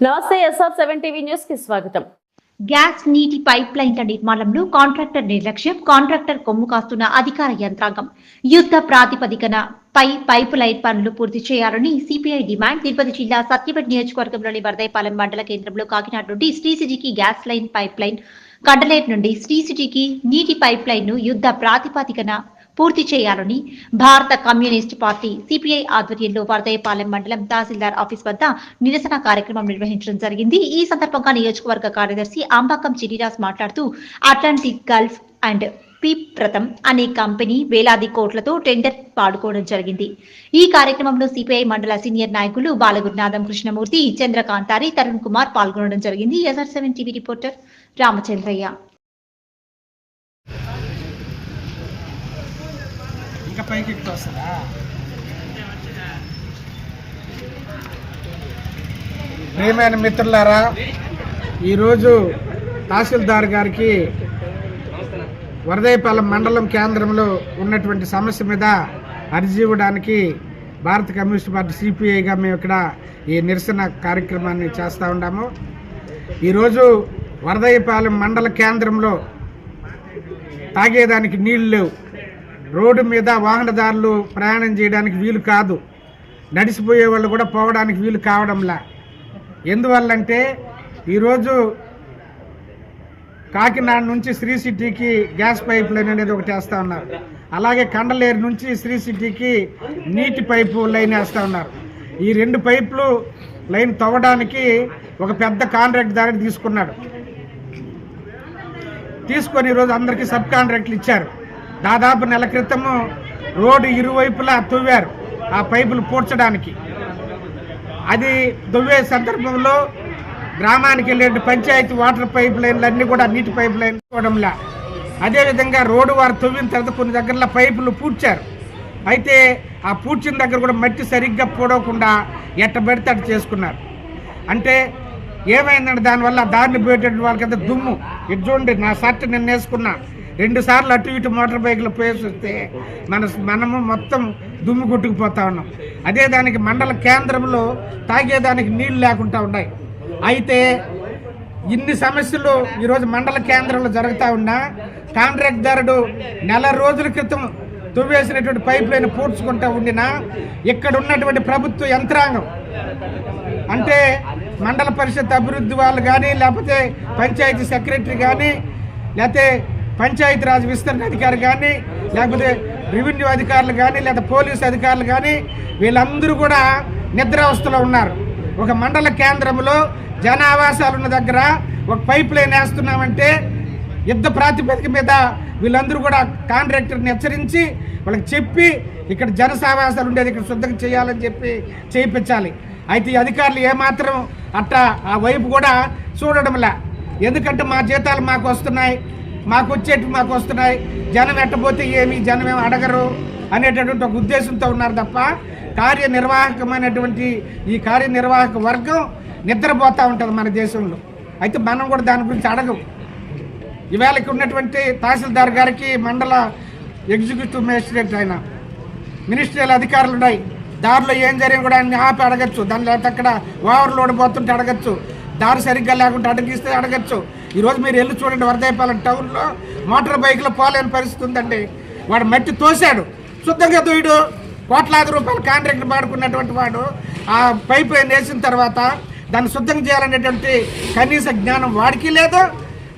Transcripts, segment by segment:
నమస్తే SR seven TV న్యూస్కి స్వాగతం. గ్యాస్ నీటి పైప్ లైన్ల నిర్మాణంలో కాంట్రాక్టర్ నిర్లక్ష్యం కాంట్రాక్టర్ కొమ్ము కాస్తున్న అధికార యంత్రాంగం. యుద్ధ ప్రాతిపదికన పై పైప్ లైన్ పనులు పూర్తి చేయాలని సిపిఐ డిమాండ్. తిరుపతి జిల్లా సత్యపేట నియోజకవర్గంలోని వరదైపాలెం మండల కేంద్రంలో కాకినాడ నుండి శ్రీసిటీకి gas line pipe line Kandaleru నుండి శ్రీసిటీకి నీటి పైప్ లైన్ను యుద్ధ ప్రాతిపదికన పూర్తి చేయాలని భారత కమ్యూనిస్ట్ పార్టీ సిపిఐ ఆధ్వర్యంలో వరదయపాలెం మండలం తహసీల్దార్ ఆఫీస్ వద్ద నిరసన కార్యక్రమం నిర్వహించడం జరిగింది. ఈ సందర్భంగా నియోజకవర్గ కార్యదర్శి అంబాకం చిరిరాజ్ మాట్లాడుతూ అట్లాంటిక్ గల్ఫ్ అండ్ పీప్ ప్రథం అనే కంపెనీ వేలాది కోట్లతో టెండర్ పాడుకోవడం జరిగింది. ఈ కార్యక్రమంలో సిపిఐ మండల సీనియర్ నాయకులు బాలగురునాథం కృష్ణమూర్తి చంద్రకాంతారి తరుణ్ కుమార్ పాల్గొనడం జరిగింది. SR seven TV reporter Ramachandraiah. పైకి ఎక్కువ వస్తుందా? ప్రియమైన మిత్రులారా ఈరోజు తహసీల్దార్ గారికి వరదైపాలెం మండలం కేంద్రంలో ఉన్నటువంటి సమస్య మీద అర్జీ ఇవ్వడానికి భారత కమ్యూనిస్ట్ పార్టీ సిపిఐగా మేము ఇక్కడ ఈ నిరసన కార్యక్రమాన్ని చేస్తూ ఉన్నాము. ఈరోజు వరదైపాలెం మండల కేంద్రంలో తాగేదానికి నీళ్ళు లేవు. రోడ్డు మీద వాహనదారులు ప్రయాణం చేయడానికి వీలు కాదు. నడిచిపోయే వాళ్ళు కూడా పోవడానికి వీలు కావడంలా. ఎందువల్లంటే ఈరోజు కాకినాడ నుంచి శ్రీ సిటీకి గ్యాస్ పైప్ లైన్ అనేది ఒకటి వేస్తూ ఉన్నారు. అలాగే కండలేరు నుంచి శ్రీ సిటీకి నీటి పైపు లైన్ వేస్తూ ఉన్నారు. ఈ రెండు పైపులు లైన్ తవ్వడానికి ఒక పెద్ద కాంట్రాక్ట్ దారిని తీసుకున్నాడు. తీసుకొని ఈరోజు అందరికీ సబ్ కాంట్రాక్ట్లు ఇచ్చారు. దాదాపు నెల క్రితము రోడ్డు ఇరువైపులా తవ్వారు ఆ పైపులు పూడ్చడానికి. అది దువ్వే సందర్భంలో గ్రామానికి వెళ్ళే పంచాయతీ వాటర్ పైప్ లైన్లు అన్నీ కూడా నీటి పైప్ లైన్ చూడంలా అదేవిధంగా రోడ్డు వారు తవ్విన తర్వాత కొన్ని దగ్గరలో పైపులు పూడ్చారు. అయితే ఆ పూడ్చిన దగ్గర కూడా మట్టి సరిగ్గా పూడవకుండా ఎట్టబెడితే అటు చేసుకున్నారు. అంటే ఏమైందంటే దానివల్ల దారిని పోయేటటువంటి వాళ్ళకైతే దుమ్ము. ఇది చూడండి నా షర్ట్ నేను వేసుకున్నా. రెండు సార్లు అటు ఇటు మోటార్ బైక్లు పోయేసి వస్తే మన మనము మొత్తం దుమ్ము కొట్టుకుపోతా ఉన్నాం. అదే దానికి మండల కేంద్రంలో తాగేదానికి నీళ్ళు లేకుండా ఉన్నాయి. అయితే ఇన్ని సమస్యలు ఈరోజు మండల కేంద్రంలో జరుగుతూ ఉన్నా కాంట్రాక్ట్దారుడు నెల రోజుల క్రితం తువ్వేసినటువంటి పైప్ లైన్ పూడ్చుకుంటూ ఉండినా ఇక్కడ ఉన్నటువంటి ప్రభుత్వ యంత్రాంగం అంటే మండల పరిషత్ అభివృద్ధి వాళ్ళు కానీ లేకపోతే పంచాయతీ సెక్రటరీ కానీ లేకపోతే పంచాయతీ రాజు విస్తరణ అధికారి కానీ లేకపోతే రెవెన్యూ అధికారులు కానీ లేదా పోలీస్ అధికారులు కానీ వీళ్ళందరూ కూడా నిద్రావస్థలో ఉన్నారు. ఒక మండల కేంద్రంలో జనావాసాలున్న ఉన్న దగ్గర ఒక పైప్ లైన్ వేస్తున్నామంటే యుద్ధ ప్రాతిపదిక మీద వీళ్ళందరూ కూడా కాంట్రాక్టర్ని హెచ్చరించి వాళ్ళకి చెప్పి ఇక్కడ జన సావాసాలు ఉండేది ఇక్కడ శుద్ధంగా చేయాలని చెప్పి చేయించాలి. అయితే ఈ అధికారులు ఏమాత్రం అట్ట ఆ వైపు కూడా చూడడంలా ఎందుకంటే మా జీతాలు మాకు వస్తున్నాయి. మాకు వచ్చేటి మాకు వస్తున్నాయి. జనం ఎట్టపోతే ఏమి జనం ఏమి అడగరు అనేటటువంటి ఒక ఉద్దేశంతో ఉన్నారు తప్ప కార్యనిర్వాహకమైనటువంటి ఈ కార్యనిర్వాహక వర్గం నిద్రపోతూ ఉంటుంది మన దేశంలో. అయితే మనం కూడా దాని గురించి అడగం. ఇవాళకి ఉన్నటువంటి తహసీల్దార్ గారికి మండల ఎగ్జిక్యూటివ్ మేజిస్ట్రేట్ ఆయన మినిస్ట్రియల్ అధికారులు ఉన్నాయి. దారిలో ఏం జరిగిన కూడా ఆయన ఆపి అడగచ్చు. దాని లేకపోతే అక్కడ ఓవర్లోడ్ పోతుంటే అడగచ్చు. దారి సరిగ్గా లేకుంటే అడగిస్తే అడగచ్చు. ఈరోజు మీరు వెళ్ళి చూడండి వరదైపాలెం టౌన్లో మోటార్ బైక్లో పోలేని పరిస్థితి ఉందండి. వాడు మట్టి తోశాడు. శుద్ధంగా తోయడు. కోట్లాది రూపాయలు కాంట్రాక్ట్ పాడుకున్నటువంటి వాడు. ఆ పైప్ వేసిన తర్వాత దాన్ని శుద్ధం చేయాలనేటువంటి కనీస జ్ఞానం వాడికి లేదు.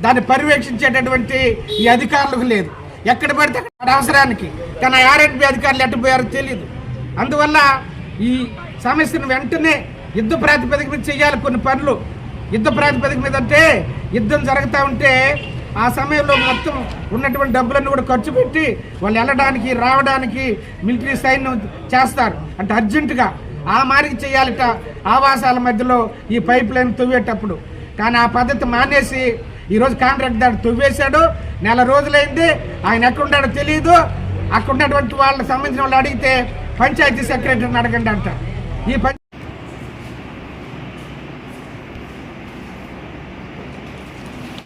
దాన్ని పర్యవేక్షించేటటువంటి ఈ అధికారులకు లేదు. ఎక్కడ పడితే అక్కడ అవసరానికి. కానీ ఆర్ఎండ్బి అధికారులు ఎట్టుపోయారో తెలియదు అందువల్ల ఈ సమస్యను వెంటనే యుద్ధ ప్రాతిపదిక మీద చేయాలి కొన్ని పనులు. యుద్ధ ప్రాతిపదిక మీద అంటే యుద్ధం జరుగుతూ ఉంటే ఆ సమయంలో మొత్తం ఉన్నటువంటి డబ్బులన్నీ కూడా ఖర్చు పెట్టి వాళ్ళు వెళ్ళడానికి రావడానికి మిలిటరీ సైన్యం చేస్తారు. అంటే అర్జెంటుగా ఆ మారికి చేయాలిట ఆవాసాల మధ్యలో ఈ పైప్ లైన్ తవ్వేటప్పుడు. కానీ ఆ పద్ధతి మానేసి ఈరోజు కాంట్రాక్ట్ దాడు తవ్వేశాడు. నెల రోజులైంది. ఆయన ఎక్కడున్నాడో తెలియదు అక్కడ ఉన్నటువంటి వాళ్ళకి సంబంధించిన వాళ్ళు అడిగితే పంచాయతీ సెక్రటరీని అడగండి అంట ఈ